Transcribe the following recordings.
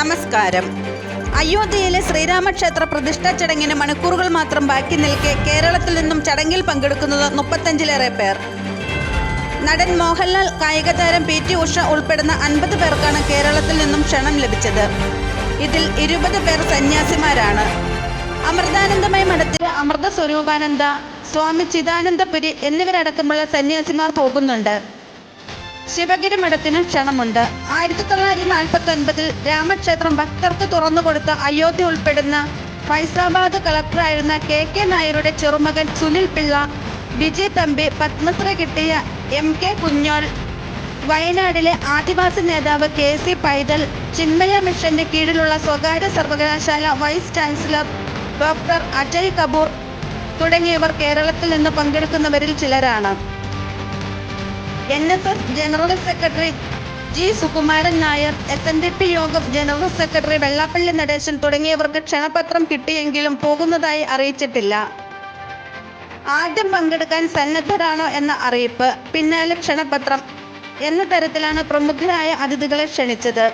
നമസ്കാരം. അയോധ്യയിലെ ശ്രീരാമക്ഷേത്ര പ്രതിഷ്ഠാ ചടങ്ങിന് മണിക്കൂറുകൾ മാത്രം ബാക്കി നിൽക്കെ കേരളത്തിൽ നിന്നും ചടങ്ങിൽ പങ്കെടുക്കുന്നത് മുപ്പത്തഞ്ചിലേറെ പേർ. നടൻ മോഹൻലാൽ കായിക താരം പി ടി ഉഷ ഉൾപ്പെടുന്ന അൻപത് പേർക്കാണ് കേരളത്തിൽ നിന്നും ക്ഷണം ലഭിച്ചത്. ഇതിൽ ഇരുപത് പേർ സന്യാസിമാരാണ്. അമൃതാനന്ദമയ മഠത്തിലെ അമൃത സ്വരൂപാനന്ദ സ്വാമി ചിദാനന്ദപുരി എന്നിവരടക്കമുള്ള സന്യാസിമാർ പോകുന്നുണ്ട്. ശിവഗിരി മഠത്തിന് ക്ഷണമുണ്ട്. ആയിരത്തി തൊള്ളായിരത്തി നാൽപ്പത്തി ഒൻപതിൽ രാമക്ഷേത്രം ഭക്തർക്ക് തുറന്നു കൊടുത്ത അയോധ്യ ഉൾപ്പെടുന്ന ഫൈസാബാദ് കളക്ടറായിരുന്ന കെ കെ നായരുടെ ചെറുമകൻ സുനിൽ പിള്ള വിജയ് തമ്പി പത്മശ്രീ കിട്ടിയ എം കെ കുഞ്ഞോൾ വയനാടിലെ ആദിവാസി നേതാവ് കെ സി പൈതൽ ചിന്മയ മിഷന്റെ കീഴിലുള്ള സ്വകാര്യ സർവകലാശാല vice chancellor doctor Ajay Kapoor തുടങ്ങിയവർ കേരളത്തിൽ നിന്ന് പങ്കെടുക്കുന്നവരിൽ ചിലരാണ്. N S S general secretary G Sukumaran Nair S N D P യോഗം ജനറൽ സെക്രട്ടറി വെള്ളാപ്പള്ളി നടേശൻ തുടങ്ങിയവർക്ക് ക്ഷണപത്രം കിട്ടിയെങ്കിലും പോകുന്നതായി അറിയിച്ചിട്ടില്ല. ആദ്യം പങ്കെടുക്കാൻ സന്നദ്ധരാണോ എന്ന അറിയിപ്പ് പിന്നാലെ ക്ഷണപത്രം എന്ന തരത്തിലാണ് പ്രമുഖരായ അതിഥികളെ ക്ഷണിച്ചത്.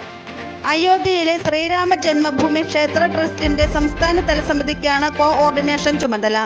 അയോധ്യയിലെ ശ്രീരാമ ജന്മഭൂമി ക്ഷേത്ര ട്രസ്റ്റിന്റെ സംസ്ഥാന തല സമിതിക്കാണ് കോഓർഡിനേഷൻ ചുമതല.